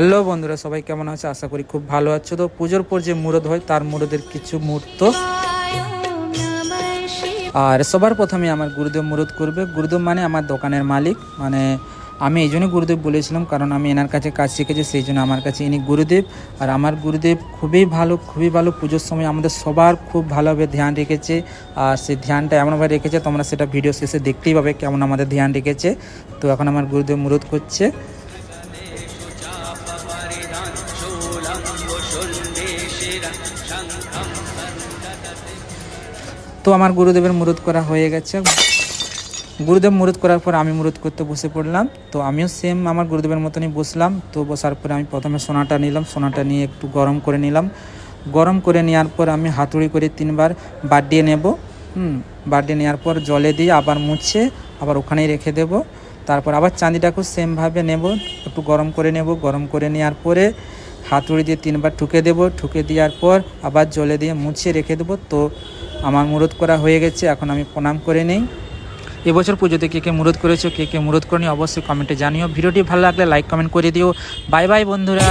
Hello বন্ধুরা, সবাই কেমন আছে? আশা করি খুব ভালো আছো। তো পুজোর পর যে মুরদ হয়, তার মুরদের কিছু মুহূর্ত। আর সবার প্রথমে আমার গুরুদেব মুরদ করবে। গুরুদেব মানে আমার দোকানের মালিক। মানে আমি এই জন্যই গুরুদেব বলেছিলাম, কারণ আমি এনার কাছে কাজ শিখেছি, সেই জন্য আমার কাছে ইনি গুরুদেব। আর আমার গুরুদেব খুবই ভালো খুবই ভালো পুজোর সময় আমাদের সবার খুব ভালোভাবে ধ্যান রেখেছে। আর সেই ধ্যানটা এমনভাবে রেখেছে, তোমরা সেটা ভিডিও শেষে দেখতেই পাবে কেমন আমাদের ধ্যান রেখেছে। তো এখন আমার গুরুদেব মুরদ করছে। তো আমার গুরুদেবের মুরদ করা হয়ে গেছে। গুরুদেব মুরদ করার পর আমি মুরদ করতে বসে পড়লাম। তো আমিও সেম আমার গুরুদেবের মতনই বসলাম। তো বসার পরে আমি প্রথমে সোনাটা নিলাম। সোনাটা নিয়ে একটু গরম করে নিলাম। গরম করে নেওয়ার পর আমি হাতুড়ি করে তিনবার বাডিয়ে নেব। হুম বাডিয়ে নেওয়ার পর জলে দিয়ে আবার মুছে আবার ওখানেই রেখে দেব। তারপর আবার চাঁদিটাকেও সেমভাবে নেব, একটু গরম করে নেব, গরম করে নেওয়ার পরে হাতুড়ি দিয়ে তিনবার ঠুকে দেব, ঠুকে দেওয়ার পর আবার জলে দিয়ে মুছিয়ে রেখে দেবো। তো আমার মুরদ করা হয়ে গেছে, এখন আমি প্রণাম করে নেই। এবছর পুজোতে কে কে মুরদ করেছ, কে কে মুরদ করেনি অবশ্যই কমেন্টে জানিও। ভিডিওটি ভালো লাগলে লাইক কমেন্ট করে দিও। বাই বাই বন্ধুরা।